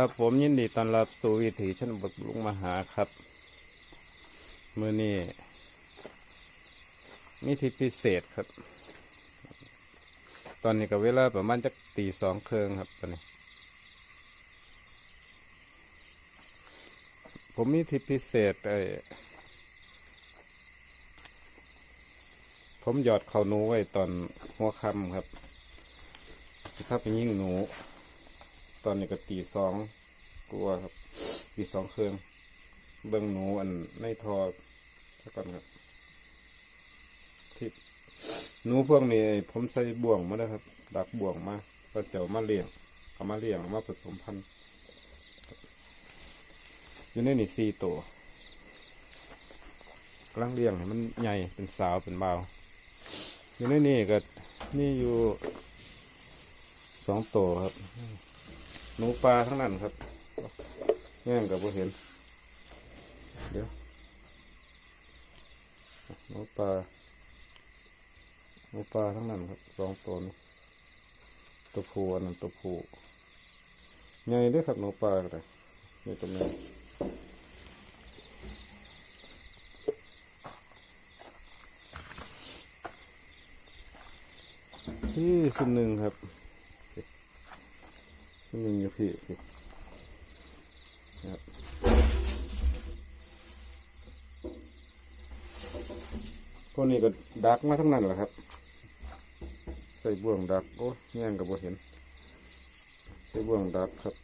ครับผมยินดีต้อนรับสู่วิถีชนบทลุงมหาครับมื่อนี้มีทิศพิเศษครับ ตอนนี้ก็เวลาประมาณจักตีสองเครื่องครับตอนนี้ ผมมีทิศพิเศษไอ้ผมหยอดเขาหนูไว้ตอนหัวค่ำครับถ้าไปยิ่งหนูตอนนี้ก็ตีสอง กลัวครับตีสองเครื่อง เบิ้งหนูอันในทอสักก่อนครับที่หนูพวกนี้ผมใส่บ่วงมาแล้วครับ ดักบ่วงมาก็เสียวมาเลี้ยงเอามาเลี้ยงมาผสมพันธุ์อยู่ในนี่สี่ตัวกำลังเลี้ยงให้มันใหญ่เป็นสาวเป็นเบาอยู่ในนี่ก็นี่อยู่สองตัวครับ หนูปลาทั้งนั้นครับ แง่งกับบ่เห็น เดี๋ยวหนูปลาหนูปลาทั้งนั้นครับสองตัวนี้ตัวผู้อันนั้นตัวผู้ใหญ่เด้วยครับหนูปลาก็ได้นี่ตัวนี้ที่สุดหนึ่งครับซึ่งยังอยู่พี่ ครับพวกนี้ก็ดักมาทั้งนั้นแหละครับ ใส่บ่วงดักโอ้แย่งกับบ่เห็น ใส่บ่วงดักครับ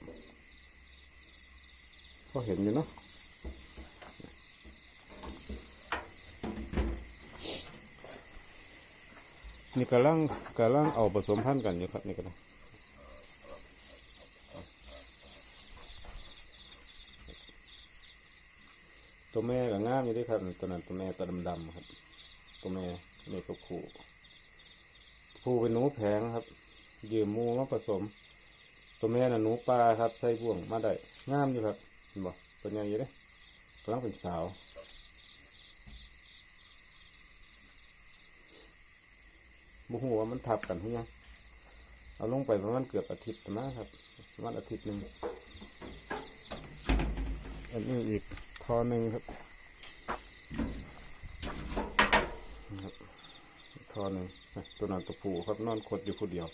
ก็เห็นอยู่เนาะนี่กำลังกำลังเอาผสมพันธุ์กันอยู่ครับนี่ก็ได้ ตัวแม่ก็งามอยู่ด้วยครับตัวนั้นตัวแม่ตัวดำๆครับ ตัวแม่นี่ตัวผู้ผู้เป็นหนูแพงครับ ยืมมูมาผสม ตัวแม่น่ะหนูปลาครับใส่บ่วงมาได้งามอยู่ครับเห็นบ่ตัวใหญ่อยู่เด้กำลังเป็นสาวบุหัวมันทับกันหรือยังเอาลงไปประมาณเกือบอาทิตย์ประครับประมาณอาทิตย์หนึ่งอันนี้อีก ทอหนึ่งครับครับทอหนึ่งตัวนั้นตัวผู้ครับนอนขดอยู่ผู้เดียว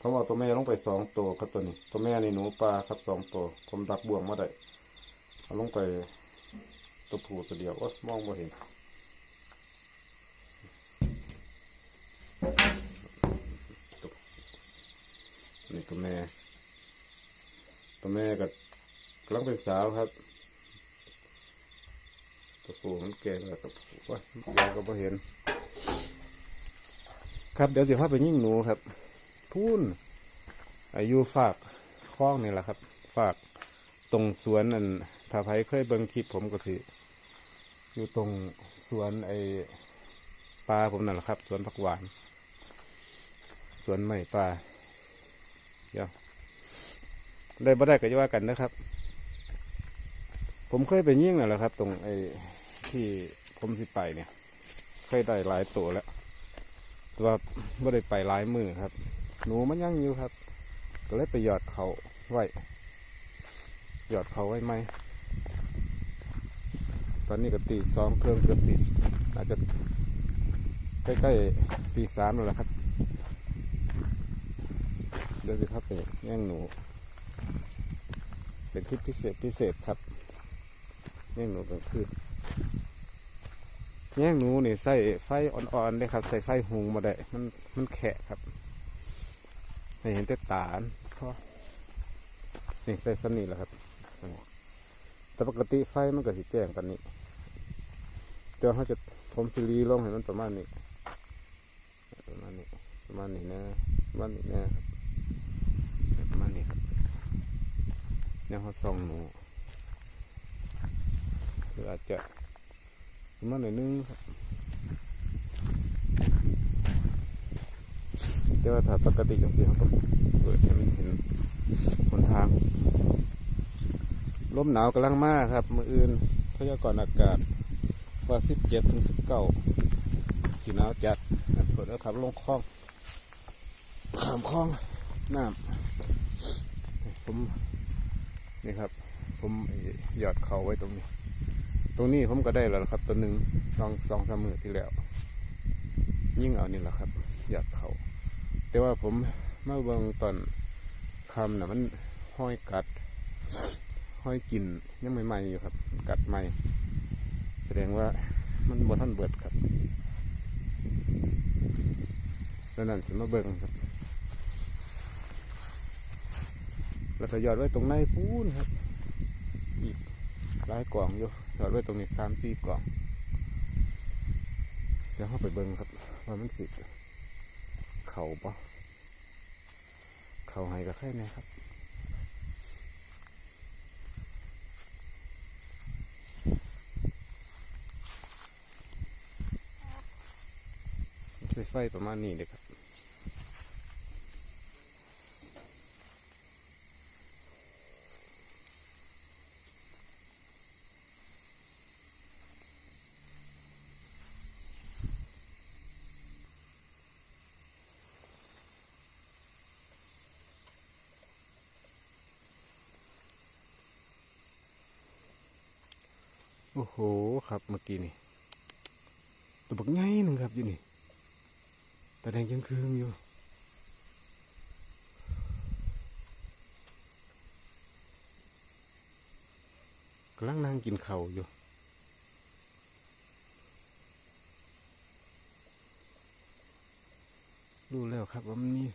ผมเอาตัวแม่ลงไปสองตัวครับตัวนี้ ตัวแม่ในหนูปลาครับสองตัวผมดักบ่วงมาได้เอาลงไปตัวผู้ตัวเดียวโอ้มองไม่เห็นตัวแม่ ตัวแม่ก็ กำ ลังเป็นสาวครับตัวผู้มันแก่แล้วตัวผู้ว่าเราก็บ่เห็น ครับเดี๋ยวจะพาไปยิ่งหนูครับพูนอายุฝากคล้องนี่แหละครับ ฝากตรงสวนอันถ้าใครเคยเบิ่งคลิปผมก็สิอยู่ตรงสวนไอปลาผมนั่นแหละครับสวนผักหวานสวนไม้ปลาเดี๋ยวได้บ่ได้ก็จะว่ากันนะครับ ผมเคยไปยิ่งน่ะแหละครับ ตรงไอ้ที่ผมสิไปเนี่ย เคยได้หลายตัวแล้ว แต่ว่าไม่ได้ไปหลายมือครับ หนูมันยังอยู่ครับ ก็เลยไปหยอดเขาไว้หยอดเขาไว้ไหม ตอนนี้ก็ตีสองเครื่องเกือบตีอาจจะใกล้ๆตีสามแล้วละครับ เดี๋ยวสิครับไปแย่งหนู เป็นทิปพิเศษพิเศษครับ ย่งหนูกลางคืนแย่งหนูนี่ใส่ไฟอ่อนๆเลยครับ ใส่ไฟหุงมาได้ มันมันแขะครับให้เห็นแต่ตานเพราะนี่ใส่สนี่แหละครับ แต่ปกติไฟมันก็สิแจ้งกันนี้เดี๋ยวเขาจะผมสิรีลงให้มันประมาณนี้ ประมาณนี้ ประมาณนี้นะประมาณนี้นะครับประมาณนี้ครับเนี่ยเขาส่องหนู รืออาจจะมาณหน่อยนึงครับแต่ว่าถ้าปกติอย่างที่เขาต้องเปิดให้มันเห็นหนทางลมหนาวกำลังมากครับ มืออื่นพยากรณ์อากาศว่าสิบเจ็ดถึงสิบเก้าสีหนาวจัดเปิดแล้วขับลงคลองขามคลองน้ำผมนี่ครับ ผมหยอดเขาไว้ตรงนี้ ตรงนี้ผมก็ได้แล้วล่ะครับ ตัวหนึ่งสองสองสามมือที่แล้ว ยิ่งเอานี่แหละครับ หยอดเขา แต่ว่าผมเมื่อเบิ่งตอนคำน่ะมันห้อยกัด ห้อยกินยังใหม่ๆอยู่ครับ กัดใหม่ แสดงว่ามันบท่านเบิดครับแล้วนั่นสิมาเบิ่งครับแล้วก็หยอดไว้ตรงในพูนครับ อีกหลายกล่องอยู่ หยอดไว้ตรงนี้สามสี่กล่อง เดี๋ยวเข้าไปเบิ่งครับว่ามันสิเข่าปะเข่าให้กับแค่ไหนครับใส่ไฟประมาณนี้เลยครับ โอ้โหครับเมื่อกี้นี่ตัวบักไงหนึ่งครับอยู่นี่ตาแดงยังคืงอยู่กำลังนั่งกินเข้าอยู่รู้แล้วครับว่ามันนี่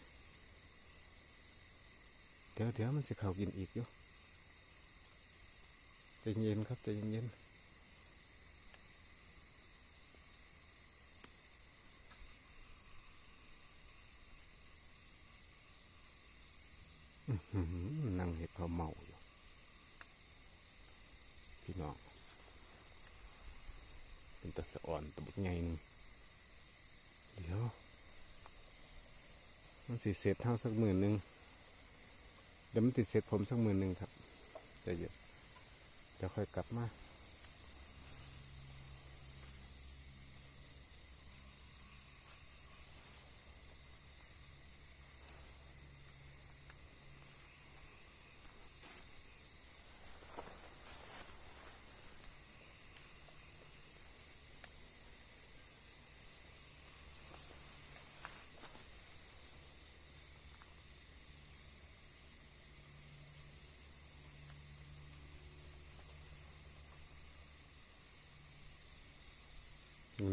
เดี๋ยวเดี๋ยวมันจะเข้ากินอีกอยู่ใจเย็นครับใจเย็นๆอื้อหือ นั่งเห็ดเขาเมาอยู่ พี่น้อง เป็นตะสะอ่อนตะบุกไงหนึงเดี๋ยว มันสิเสร็จเท่าสักหมื่นหนึ่งเดี๋ยวมันสิเสร็จผมสักหมื่นหนึ่งครับใจเย็นเดี๋ยวค่อยกลับมา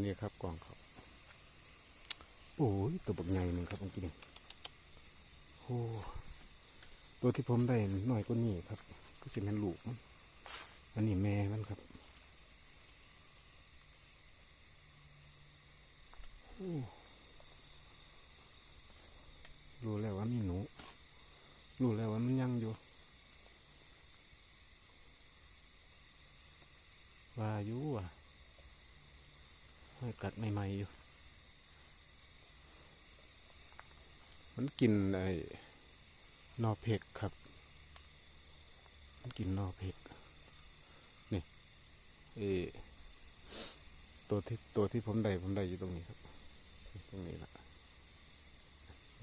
นี้ครับกล่องเขาโอ้ยตัวบักใหญ่หนึ่งครับเมื่อกี้นี่โอ้ตัวที่ผมได้น้อยกว่านี้ครับ ก็สิเป็นลูกมันอันนี้แม่มันครับโอ้รู้แล้วว่ามีหนู รู้แล้วว่ามันยังอยู่ ว่าอยู่อะ ให้ กัดใหม่ๆอยู่ มันกินไอ้นอเพกครับ มันกินนอเพกนี่เอตัวที่ตัวที่ผมได้ผมได้อยู่ตรงนี้ครับ ตรงนี้ละ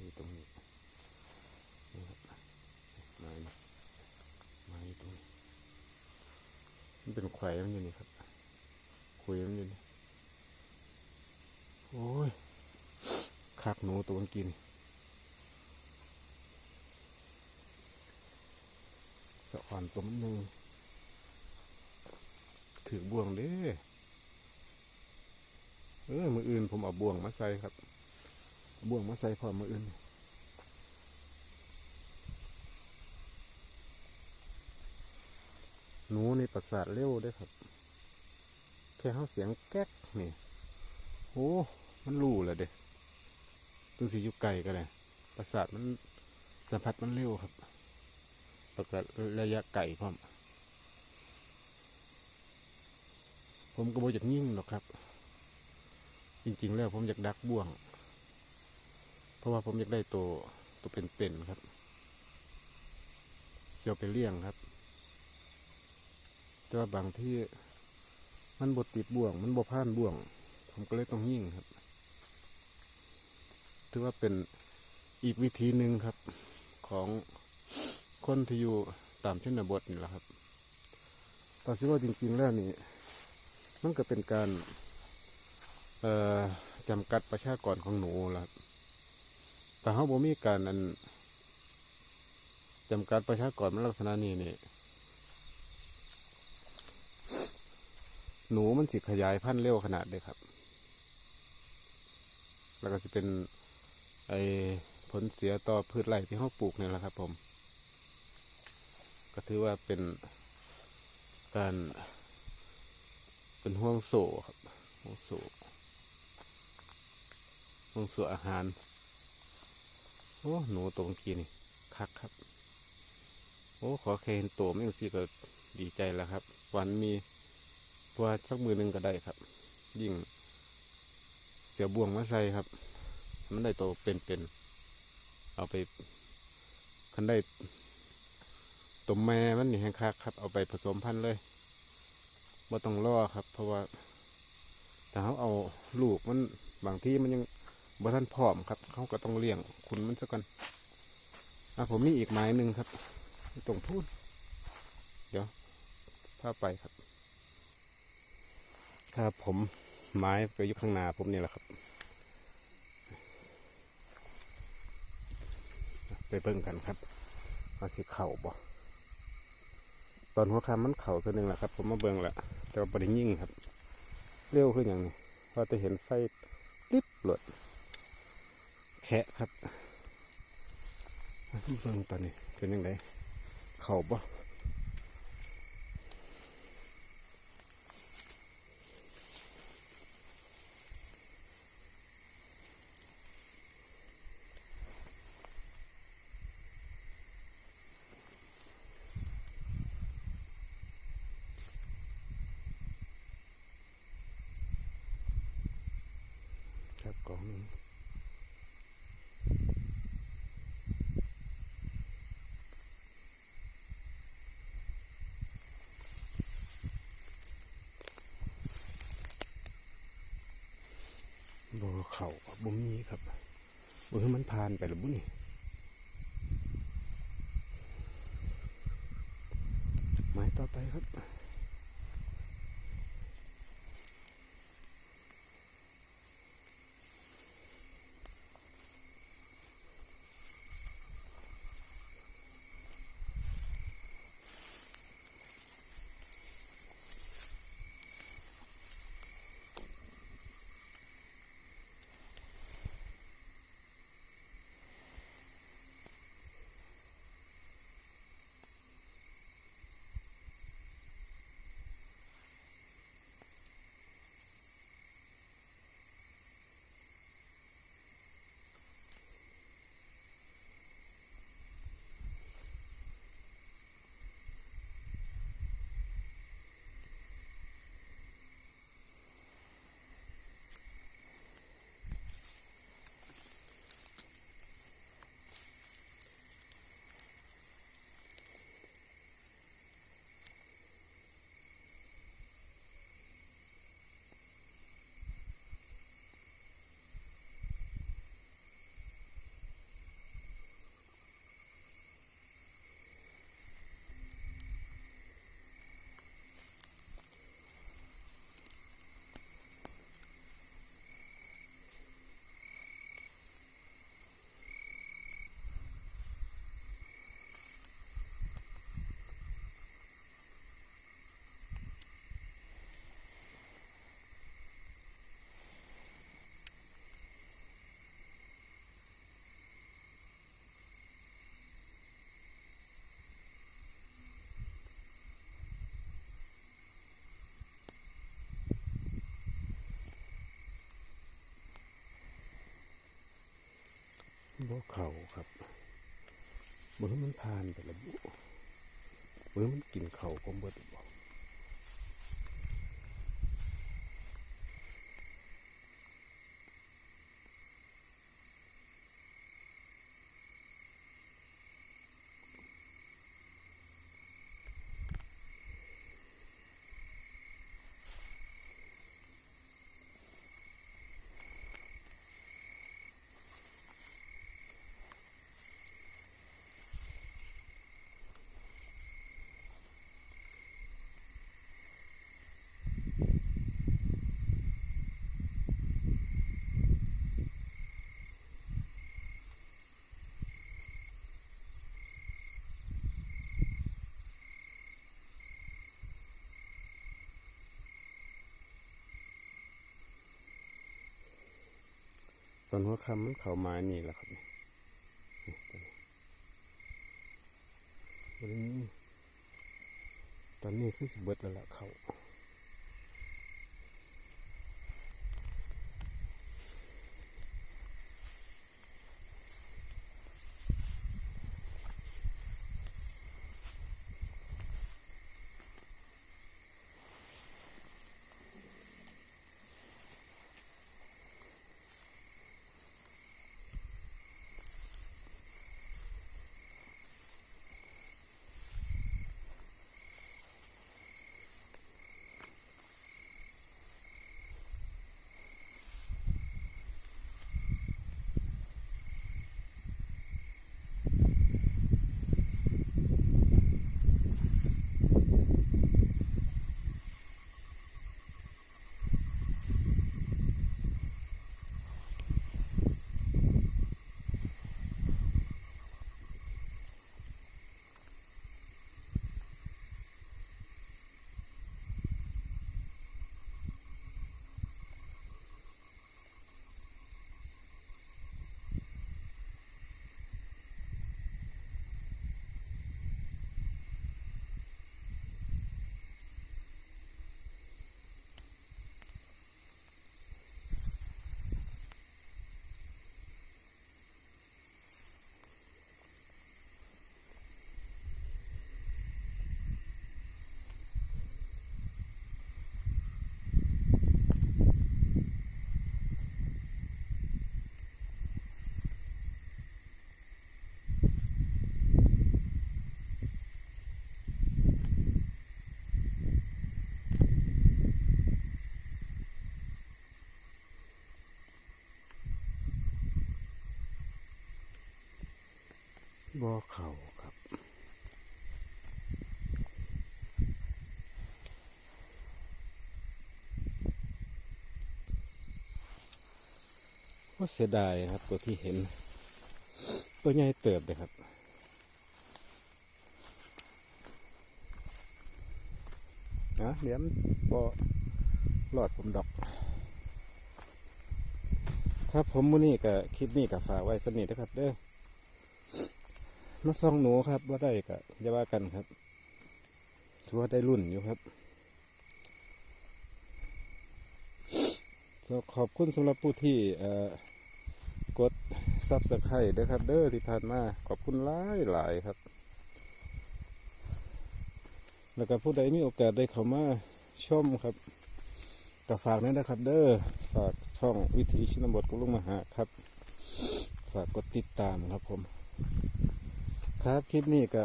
อยู่ตรงนี้นี่ครับมานี่มาอยู่ตรงนี้มันเป็นไข่มันอยู่นี่ครับคุยมันอยู่นี่ โอ้ยคักหนูตัวกี้นี่สะอ่อนตัวมันหนึ่งถือบ่วงเด้เออมืออื่นผมเอาบ่วงมาใส่ครับ บ่วงมาใส่พร้อมมืออื่นหนูในประสาทเร็วเด้ครับ แค่เขาเสียงแก๊กนี่ อ้ มันรู้เลยเด็กตึงสีอยู่ไกลก็เลยประสาทมันสัมผัสมันเร็วครับแล้วก็ระยะไกลพร้อม ผมก็บ่อยากยิ่งหรอกครับ จริง ๆ แล้วผมอยากดักบ่วง เพราะว่าผมอยากได้ตัวตัวเป็นๆครับ เสียวไปเลี้ยงครับ แต่ว่าบางที่มันบดติดบ่วง มันบ่ผ่านบ่วง ผมก็เลยต้องยิ่งครับ ถือว่าเป็นอีกวิธีหนึ่งครับของคนที่อยู่ตามชนบทนี่แหละครับตอนที่ว่าจริงๆแล้วนี่ มันก็เป็นการจำกัดประชากรของหนูละครับแต่เขาบ่มีการอันจำกัดประชากรในลักษณะนี้นี่ หนูมันสิขยายพันธุ์เร็วขนาดเลยครับ แล้วก็จะเป็นไอผลเสียต่อพืชไร่ที่เขาปลูกนี่แหละครับ ผม ก็ถือว่าเป็นการเป็นห่วงโซ่ครับห่วงโซ่ห่วงโซ่อาหารโอ้หนูตัวเมื่อกี้นี่คักครับ โอ้ขอแค่เห็นตัวไม่ยังสิก็ดีใจแล้วครับ วันมีตัวสักมือหนึ่งก็ได้ครับ ยิ่ง สียบ่วงมาใส่ครับ มันได้โตเป็นๆเอาไปคันได้ตัวแม่มันนี่แห้งคักครับ เอาไปผสมพันธุ์เลยบ่ต้องรอครับ เพราะว่าถ้าเขาเอาลูกมันบางที่มันยังบ่ทันพร้อมครับ เขาก็ต้องเลี้ยงคุณมันซะก่อนอะผมมีอีกไม้หนึ่งครับตรงพูดเดี๋ยวพาไปครับ ครับผม ไม้ก็อยู่ข้างนาผมนี่แหละครับ ไปเบิ่งกันครับว่าสิเข่าบ่ตอนหัวคำมันเข่าตัวหนึ่งแหละครับ ผมมาเบิ่งแล้วแต่ว่าบริยิ่งครับ เร็วขึ้นอย่างนี้พอจะเห็นไฟลิบหลดแคะครับมาเบิ่งตอนนี้เป็นยังไงเข่าบ่กล่องหนึงบ่ เข่าครับบ่มีครับบ่ให้มันผ่านไปหรือบุนี่ไม้ต่อไปครับ บ่เข่าครับบ่อมันผ่านไปและบุบ่ให้มันกินเข่าผมเบิดบ่ ตอนหัวคำมันเข้ามานี่แหละครับนี่ตอนนี้คือสิเบิดแล้วล่ะเขา บ่อเขาครับ ว่าเสียดายครับตัวที่เห็น ตัวใหญ่เติบเลยครับนะเดี๋ยวมันบอหลอดผมดอก ครับผมมื้อนี้กับคลิปนี้กับฝากไว้สนิทนะครับเด้อ มาซ่องหนูครับว่าได้กับอย่าว่ากันครับถือว่าได้รุ่นอยู่ครับขอบคุณสำหรับผู้ที่กดซับสไครต์ด้วยครับ เด้อที่ผ่านมา ขอบคุณหลายหลายครับ แล้วก็ผู้ใดมีโอกาสได้เข้ามาชมครับก็ฝากด้วยนะครับ เด้อฝากช่องวิถีชนบทกุลุงมหาครับ ฝากกดติดตามครับผม ครับคลิปนี้ก็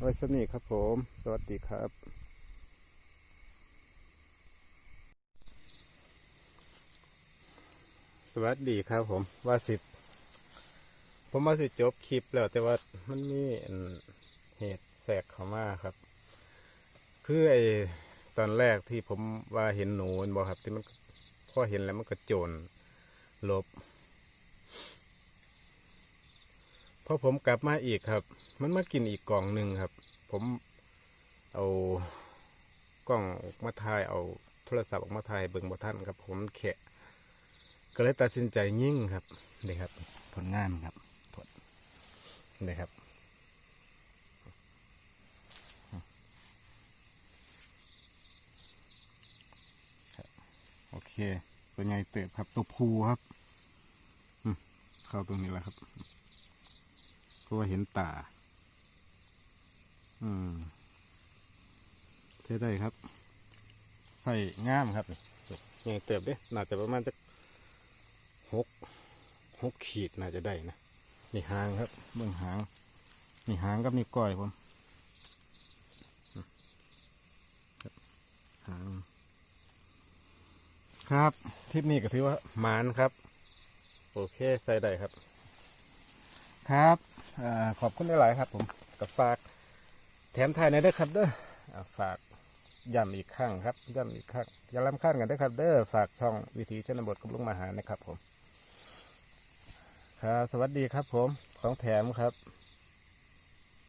ไว้สนิทครับผม สวัสดีครับสวัสดีครับผมว่าสิผมว่าสิจบคลิปแล้วแต่ว่ามันมีเหตุแสกเข้ามาครับ คือไอตอนแรกที่ผมว่าเห็นหนูบอกครับที่มันพอเห็นแล้วมันก็โจรหลบ พอผมกลับมาอีกครับ มันมากินอีกกล่องหนึ่งครับ ผมเอากล้องออกมาถ่ายเอาโทรศัพท์ออกมาถ่ายเบิ่งบ่ท่านครับ ผมแขะก็เลยตัดสินใจยิ่งครับนี่ครับ ผลงานครับโทษนี่ครับโอเค ตัวใหญ่เติบครับตัวภูครับเข้าตรงนี้แล้วครับ ราะว่าเห็นตาอืมใช้ได้ครับ ใส่ง่ามครับนี่ใหญ่เติบเด้น่าจะประมาณจะหกหกขีดน่าจะได้นะนี่หางครับ เบื้องหางนี่หางกับนี่ก้อยผมครับหางครับทริปนี้ก็ถือว่าหมานครับ โอเคใส่ได้ครับ ครับ อขอบคุณหลายๆครับ ผมกับฝากแถมไทยในอยเด้อครับเด้อฝากย้ำอีกครั้งครับย้ำอีกครั้งอย่าล้ำข้านกันเด้ครับ เด้อฝากช่องวิถีชนบทกับลุงมาหานะครับผมครับสวัสดีครับผมของแถมครับ